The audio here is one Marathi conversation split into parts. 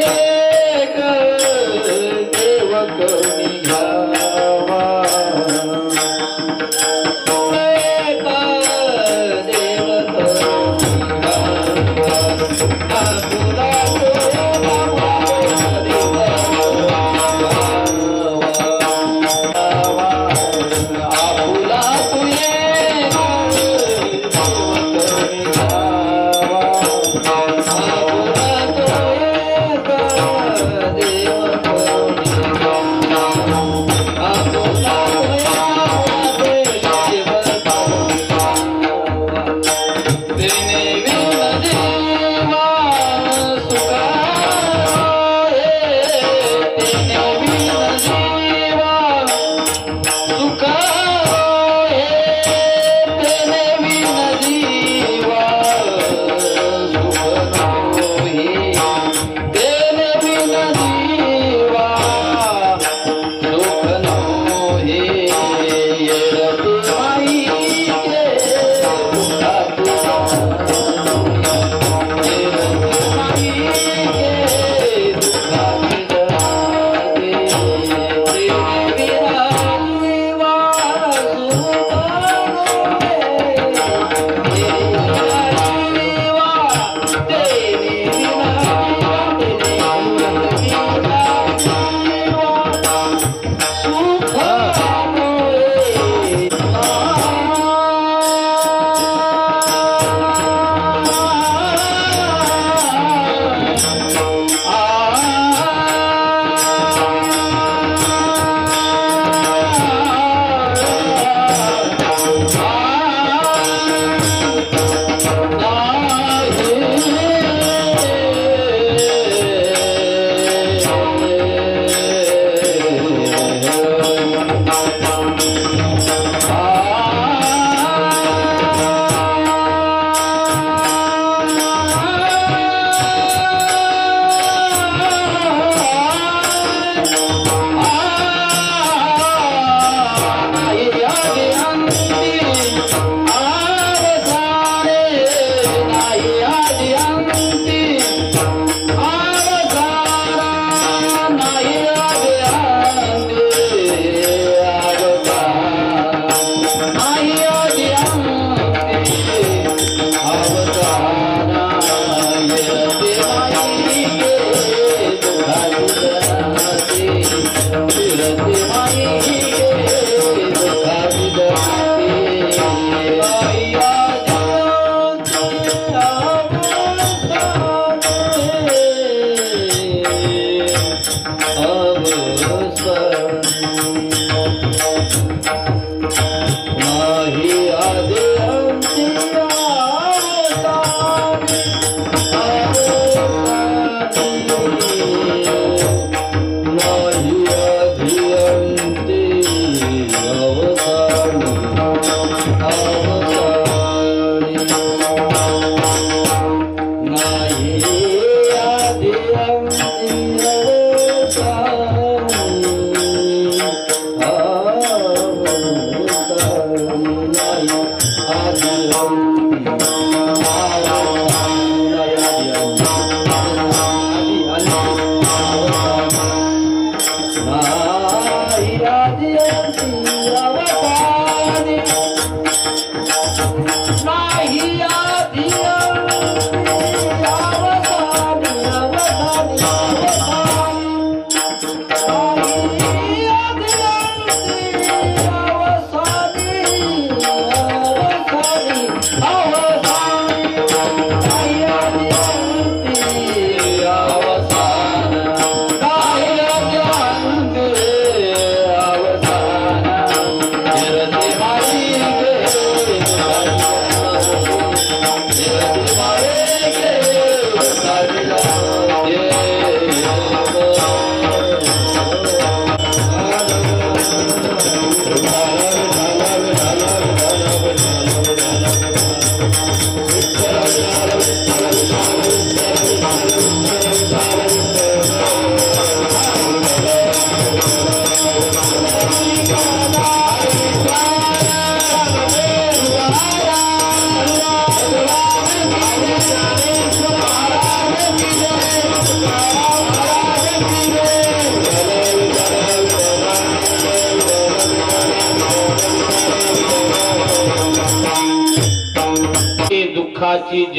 yeah. नाही आधी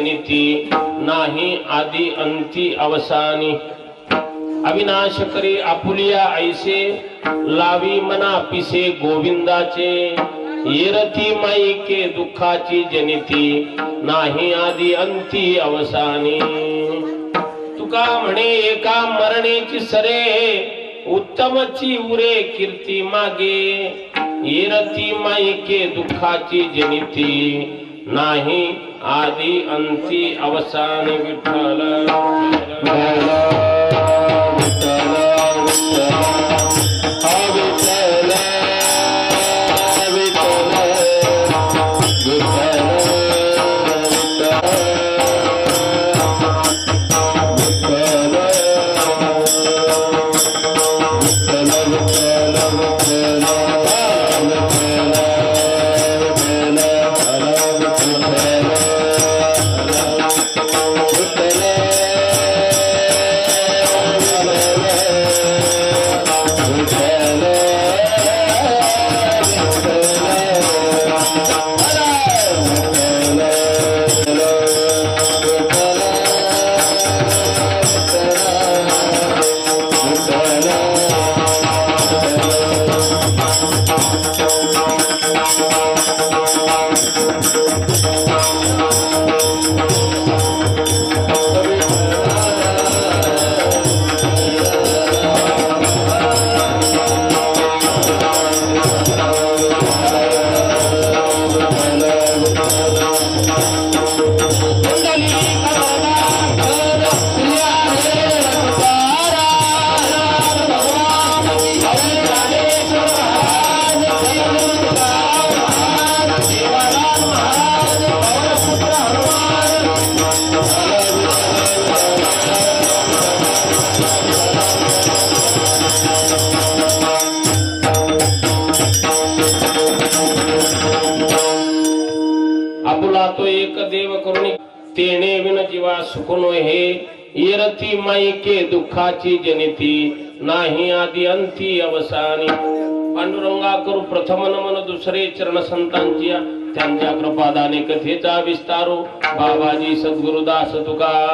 जनिती नाही आदी अंती अवसानी. अविनाश करी आपुलिया ऐसे लावी मना पिसे गोविंदाचे. येरती माई के दुःखाची जनिती नाही आदी अंती अवसानी. तुका म्हणे एका मरणेची सरे उत्तमची उरे कीर्ती मागे. येरती माई के दुःखाची जनिती नाही आदि अंती अवसान विठ्ठल। सुखनो हे येरती माई के दुःखाची जनिती नाही आदी अंती अवसानी. पांडुरंगा करू प्रथम नमन दुसरे चरण संतांची त्यांच्या कृपादाने कथेचा विस्तारो. बाबाजी सद्गुरुदास तुका.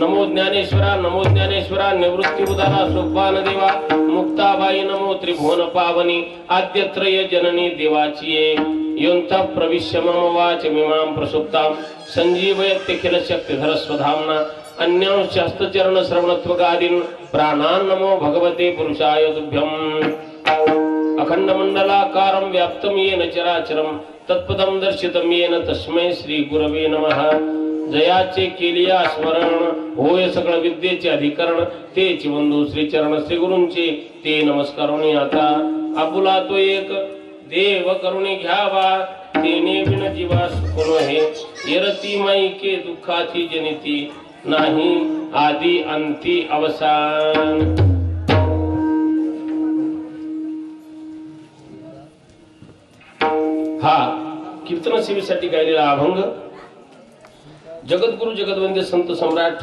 नमो ज्ञानेश्वरा नमो ज्ञानेश्वरा निवृत्ती उदारा सोपान देवा. मुक्ताबाई नमो त्रिभुवन पावनी. आद्यत्रय जननी देवाची ये योंत प्रविश्य मम वाच मिमां प्रसुप्तां संजीवयत्यखिल शक्तिधर स्वधाम्ना। अन्यांश हस्तचरण श्रवणत्वगादीन्। प्राणान् नमो भगवते पुरुषाय तुभ्यम्। अखंडमंडलाकारं व्याप्तं येन चराचरं। तत्पदं दर्शितं येन तस्मै श्री गुरवे नमः। जयाचे केलिया स्मरण। होय सगळं विद्येचे अधिकरण। ते बंधू श्री चरण श्री गुरूंचे ते नमस्कारोनी आता। आपुला तो एक देव करुणी घ्यावा तेने बिन जीवास करू हे यरती माई के दुःखाची जनिती नाही आदी अंती अवसान. हा कीर्तन सेवेसाठी गायलेला अभंग. जगद्गुरु जगदवंद्य संत सम्राट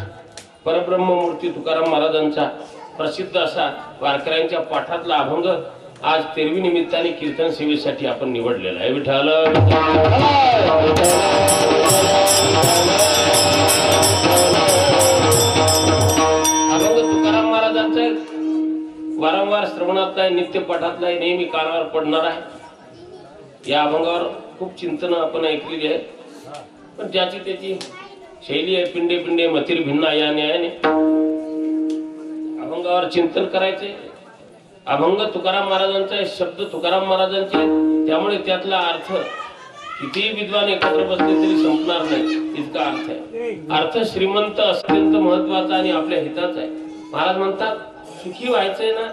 परब्रह्ममूर्ती तुकाराम महाराजांचा प्रसिद्ध असा वारकऱ्यांच्या पाठातला अभंग. आज तेरवी निमित्ताने कीर्तन सेवेसाठी आपण निवडलेला आहे. विठाल अभंग तुकाराम महाराजांचा वारंवार श्रवणातला आहे नित्य पाठातला आहे नेहमी कानावर पडणार आहे. या अभंगावर खूप चिंतन आपण ऐकलेली आहे पण ज्याची त्याची शैली आहे पिंडे पिंडे मथिर भिन्न या न्यायाने. अभंगावर चिंतन करायचे अभंग तुकाराम महाराजांचा शब्द तुकाराम महाराजांचे त्यामुळे त्यातला अर्थ कितीही विद्वान एकत्र बसले तरी संपणार नाही. इतका अर्थ आहे. अर्थ श्रीमंत अत्यंत महत्त्वाचा आणि आपल्या हिताचा आहे. महाराज म्हणतात सुखी व्हायचंय ना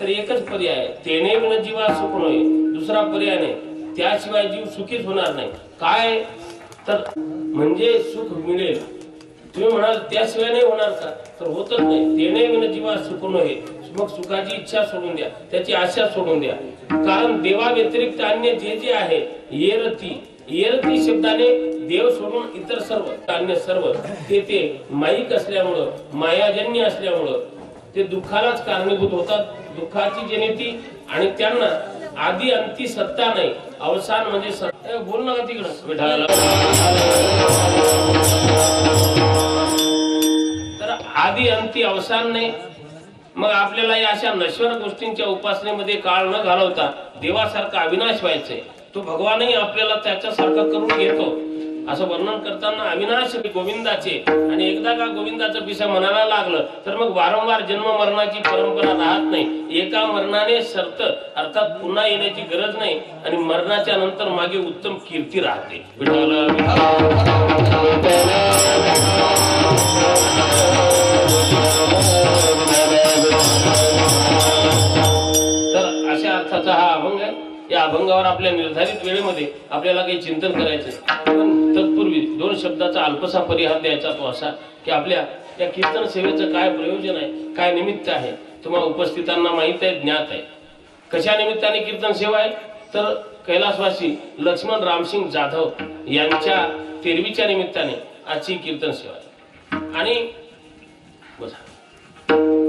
तर एकच पर्याय आहे. तेने विन जीवा सुख नये. दुसरा पर्याय नाही. त्याशिवाय जीव सुखीच होणार नाही. काय? तर म्हणजे सुख मिळेल. तुम्ही म्हणाल त्याशिवाय नाही होणार का? तर होतच नाही. तेने विन जीवा सुख नये. मग सुखाची इच्छा सोडून द्या. त्याची आशा सोडून द्या. कारण देवा व्यतिरिक्त अन्य जे जे आहे येरती येरती शब्दाने देव सोडून इतर सर्व अन्य सर्व ते ते माईक असल्यामुळं मायाजन्य असल्यामुळं ते दुःखालाच कारणीभूत होतात. दुःखाची जनिती आणि त्यांना आधी अंती सत्ता नाही. अवसान म्हणजे सत्ता. बोल ना तिकडं. विठाला तर आधी अंती अवसान नाही मग आपल्याला या अशा नश्वर गोष्टींच्या उपासनेमध्ये काळ न घालवता देवासारखा अविनाश व्हायचंय. तो भगवानही आपल्याला त्याच्यासारखा करून घेतो. असं वर्णन करताना अविनाश गोविंदाचे. आणि एकदा का गोविंदाचं पिसा मनाला लागलं तर मग वारंवार जन्म मरणाची परंपरा राहत नाही. एका मरणाने सर्त अर्थात पुन्हा येण्याची गरज नाही. आणि मरणाच्या नंतर मागे उत्तम कीर्ती राहते. विठ्ठल. अभंग आहे. या अभंगावर आपल्या निर्धारित वेळेमध्ये आपल्याला काही चिंतन करायचं पण तत्पूर्वी दोन शब्दाचा अल्पसा परिहार द्यायचा तो असा की आपल्या या कीर्तन सेवेचं काय प्रयोजन आहे काय निमित्त आहे तुम्हाला उपस्थितांना माहीत आहे ज्ञात आहे. कशा निमित्ताने कीर्तन सेवा आहे? तर कैलासवासी लक्ष्मण रामसिंग जाधव यांच्या तेरवीच्या निमित्ताने आजची कीर्तन सेवा आहे. आणि बसा.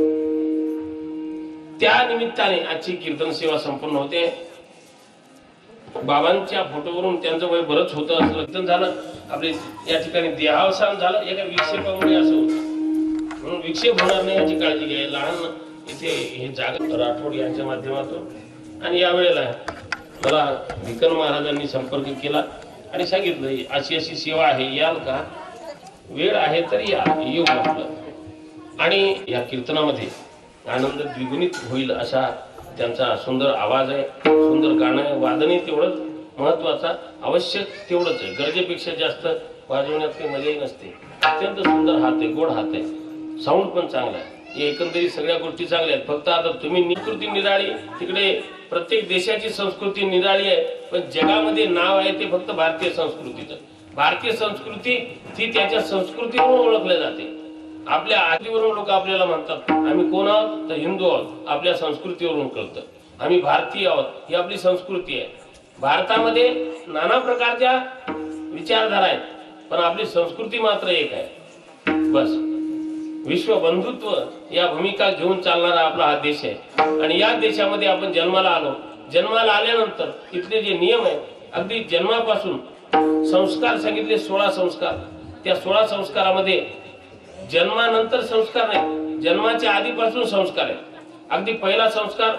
त्या निमित्ताने आजची कीर्तन सेवा संपन्न होते. बाबांच्या फोटोवरून त्यांचं वय बरंच होतं असं लग्न झालं. आपले या ठिकाणी देहावसान झालं. एका विक्षेपामुळे असं होतं. म्हणून विक्षेप होणार नाही याची काळजी घ्या. लहान इथे हे जागा राठोड यांच्या माध्यमातून. आणि यावेळेला मला भिकन महाराजांनी संपर्क केला आणि सांगितलं अशी अशी सेवा आहे याल का? वेळ आहे तरी या. येऊ म्हटलं आणि या कीर्तनामध्ये आनंद द्विगुणित होईल असा त्यांचा सुंदर आवाज आहे सुंदर गाणं आहे. वादनही तेवढंच महत्त्वाचा आवश्यक तेवढंच आहे. गरजेपेक्षा जास्त वाजवण्यात काही मजाही नसते. अत्यंत सुंदर हात आहे गोड हात आहे. साऊंड पण चांगला आहे. हे एकंदरीत सगळ्या गोष्टी चांगल्या आहेत. फक्त आता तुम्ही निकृती निराळी तिकडे प्रत्येक देशाची संस्कृती निराळी आहे पण जगामध्ये नाव आहे ते फक्त भारतीय संस्कृतीचं. भारतीय संस्कृती ती त्याच्या संस्कृतीवरून ओळखल्या जाते. आपल्या आधीवरून लोक आपल्याला म्हणतात. आम्ही कोण आहोत? तर हिंदू आहोत. आपल्या संस्कृतीवरून कळतं. आम्ही भारतीय आहोत. ही आपली संस्कृती आहे. भारतामध्ये नाना प्रकारच्या विचारधारा आहेत. पण आपली संस्कृती मात्र एक आहे. बस. विश्व बंधुत्व या भूमिका घेऊन चालणारा आपला हा देश आहे. आणि या देशामध्ये आपण जन्माला आलो. जन्माला आल्यानंतर इथले जे नियम आहे अगदी जन्मापासून संस्कार सांगितले सोळा संस्कार. त्या सोळा संस्कारामध्ये जन्मानंतर संस्कार नाही जन्माच्या आधीपासून संस्कार आहेत अगदी पहिला संस्कार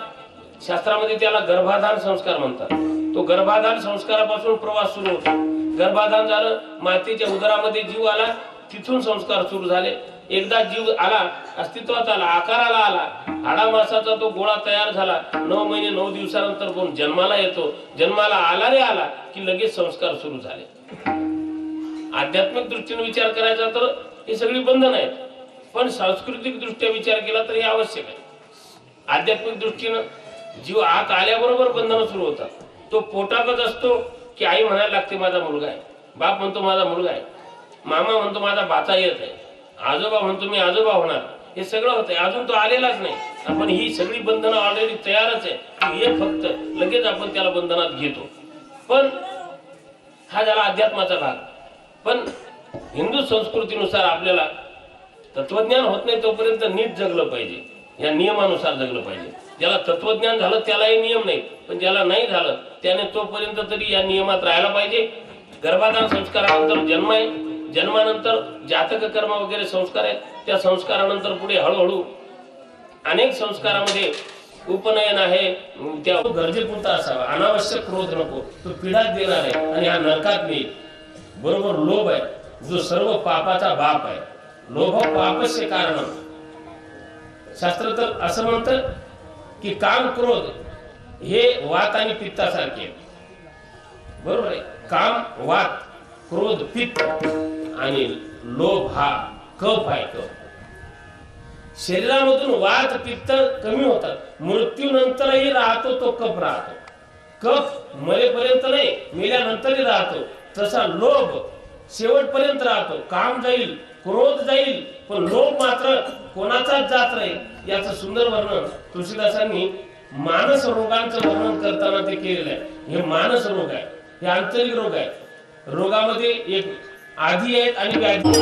शास्त्रामध्ये त्याला गर्भाधान संस्कार म्हणतात. तो गर्भाधान संस्कारापासून प्रवास सुरू होतो. गर्भाधान झालं मातेच्या उदरामध्ये जीव आला तिथून संस्कार सुरू झाले. एकदा जीव आला अस्तित्वात आला आकाराला आला हाडा मासाचा तो गोळा तयार झाला. नऊ महिने नऊ दिवसानंतर कोण जन्माला येतो? जन्माला आला रे आला की लगेच संस्कार सुरू झाले. आध्यात्मिक दृष्टीने विचार करायचा तर हे सगळी बंधन आहेत. पण सांस्कृतिक दृष्ट्या विचार केला तर हे आवश्यक आहे. आध्यात्मिक दृष्टीनं जीव आत आल्याबरोबर बंधनं सुरू होतात. तो पोटातच असतो की आई म्हणायला लागते माझा मुलगा आहे. बाप म्हणतो माझा मुलगा आहे. मामा म्हणतो माझा बाचा येत आहे. आजोबा म्हणतो मी आजोबा होणार. हे सगळं होतंय. अजून तो आलेलाच नाही. आपण ही सगळी बंधनं ऑलरेडी तयारच आहे. हे फक्त लगेच आपण त्याला बंधनात घेतो. पण हा झाला अध्यात्माचा भाग. पण हिंदू संस्कृतीनुसार आपल्याला तत्वज्ञान होत नाही तोपर्यंत नीट जगलं पाहिजे. या नियमानुसार जगलं पाहिजे. ज्याला तत्वज्ञान झालं त्यालाही नियम नाही. पण ज्याला नाही झालं त्याने तोपर्यंत तरी या नियमात राहायला पाहिजे. गर्भाधान संस्कारानंतर जन्म आहे. जन्मानंतर जातक कर्म वगैरे संस्कार आहेत. त्या संस्कारानंतर पुढे हळूहळू अनेक संस्कारामध्ये उपनयन आहे. त्या गरजेपुरता असावा. अनावश्यक क्रोध नको. तो पिढाच देणार आहे. आणि हा नरकात मी बरोबर लोभ आहे. जो सर्व पापाचा बाप आहे. लोभ पापस्य कारण शास्त्र तर असं म्हणतं की काम क्रोध हे वात आणि पित्तासारखे बरोबर आहे. काम वात क्रोध पित्त आणि लोभ हा कफ आहे कफ शरीरामधून वात पित्त कमी होतात. मृत्यूनंतरही राहतो तो कफ राहतो. कफ मरेपर्यंत नाही मेल्यानंतरही राहतो. तसा लोभ शेवटपर्यंत राहतो काम जाईल क्रोध जाईल पण लोभ मात्र कोणाचाच जात नाही याचं सुंदर वर्णन तुळशीदासांनी मानस रोगांचं वर्णन करताना ते केलेलं आहे हे मानस रोग आहे हे आंतरिक रोग आहे रोगामध्ये एक आधी आहेत आणि व्याधी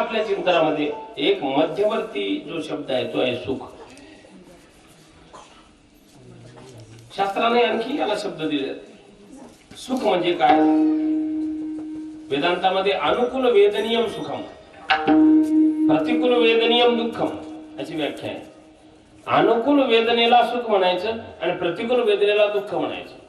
आपल्या चिंतनामध्ये एक मध्यवर्ती जो शब्द आहे तो आहे सुख. शास्त्राने आणखी याला शब्द दिले सुख म्हणजे काय? वेदांतामध्ये अनुकूल वेदनियम सुखम प्रतिकूल वेदनियम दुःखम अशी व्याख्या आहे. अनुकूल वेदनेला सुख म्हणायचं आणि प्रतिकूल वेदनेला दुःख म्हणायचं.